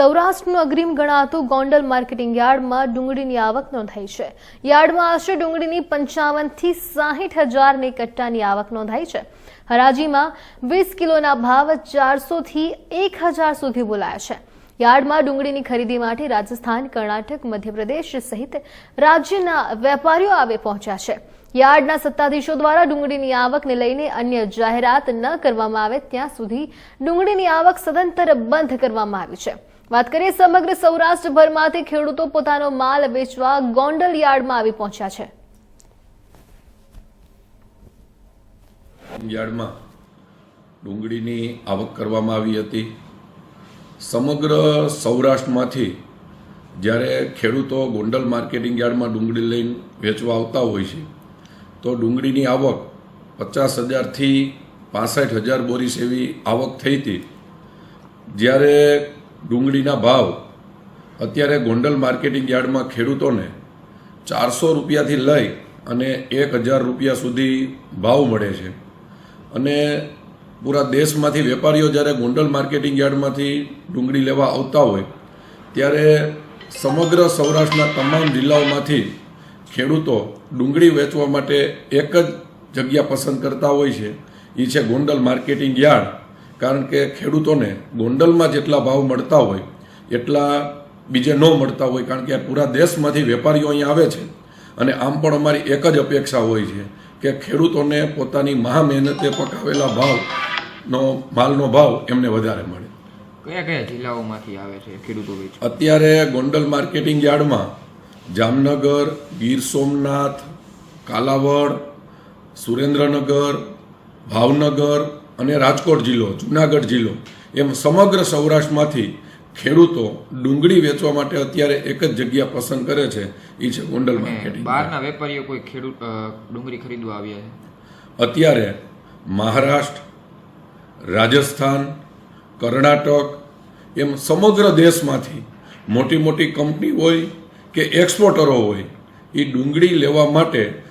સૌરાષ્ટ્રનું અગ્રીમ ગણાતું ગોંડલ માર્કેટિંગ યાર્ડમાં ડુંગળીની આવક નોંધાઈ છે. યાર્ડમાં આશરે ડુંગળીની પંચાવનથી સાહીઠ હજારની કટ્ટાની આવક નોંધાઈ છે. હરાજીમાં વીસ કિલોના ભાવ ચારસોથી એક હજાર સુધી બોલાયા છે. યાર્ડમાં ડુંગળીની ખરીદી માટે રાજસ્થાન, કર્ણાટક, મધ્યપ્રદેશ સહિત રાજ્યના વેપારીઓ આવે પહોંચ્યા છે. યાર્ડના સત્તાધીશો દ્વારા ડુંગળીની આવકને લઈને અન્ય જાહેરાત ન કરવામાં આવે ત્યાં સુધી ડુંગળીની આવક સદંતર બંધ કરવામાં આવી છે. વાત કરીએ સમગ્ર સૌરાષ્ટ્રભરમાંથી ખેડૂતો પોતાનો માલ વેચવા ગોંડલ યાર્ડમાં આવી પહોંચ્યા છે. યાર્ડમાં ડુંગળીની આવક કરવામાં આવી હતી. સમગ્ર સૌરાષ્ટ્રમાંથી જ્યારે ખેડૂતો ગોંડલ માર્કેટિંગ યાર્ડમાં ડુંગળી લઈને વેચવા આવતા હોય છે, તો ડુંગળીની આવક પચાસ હજારથી પાસઠ હજાર બોરીસ એવી આવક થઈ હતી. જ્યારે ડુંગળીના ભાવ. અત્યારે ગોંડલ માર્કેટિંગ યાર્ડમાં ખેડૂતોને ચારસો રૂપિયાથી લઈ અને એક હજાર રૂપિયા સુધી ભાવ મળે છે. અને પૂરા દેશમાંથી વેપારીઓ જ્યારે ગોંડલ માર્કેટિંગ યાર્ડમાંથી ડુંગળી લેવા આવતા હોય, ત્યારે સમગ્ર સૌરાષ્ટ્રના તમામ જિલ્લાઓમાંથી ખેડૂતો ડુંગળી વેચવા માટે એક જ જગ્યા પસંદ કરતા હોય છે. એ છે ગોંડલ માર્કેટિંગ યાર્ડ. કારણ કે ખેડૂતોને ગોંડલમાં જેટલા ભાવ મળતા હોય એટલા બીજે ન મળતા હોય કારણ કે પૂરા દેશમાંથી વેપારીઓ અહીંયા આવે છે. અને આમ પણ અમારી એક જ અપેક્ષા હોય છે કે ખેડૂતોને પોતાની મહા મહેનતે પકાવેલા ભાવનો માલનો ભાવ એમને વધારે મળે. કયા કયા જિલ્લાઓમાંથી આવે છે ખેડૂતો અત્યારે ગોંડલ માર્કેટિંગ યાર્ડમાં જામનગર ગીર સોમનાથ કાલાવડ સુરેન્દ્રનગર ભાવનગર અને રાજકોટ જિલ્લો જુનાગઢ જિલ્લો એમ સમગ્ર સૌરાષ્ટ્રમાંથી ખેડૂતો ડુંગળી વેચવા માટે અત્યારે એક જ જગ્યા પસંદ કરે છે એ છે ગોંડલ માર્કેટ માર્કેટિંગ. બહારના વેપારીઓ કોઈ ખેડૂત ડુંગળી ખરીદવા આવ્યા છે? અત્યારે મહારાષ્ટ્ર રાજસ્થાન કર્ણાટક એમ સમગ્ર દેશમાંથી મોટી મોટી કંપની હોય કે એક્સપોર્ટરો હોય એ ડુંગળી લેવા માટે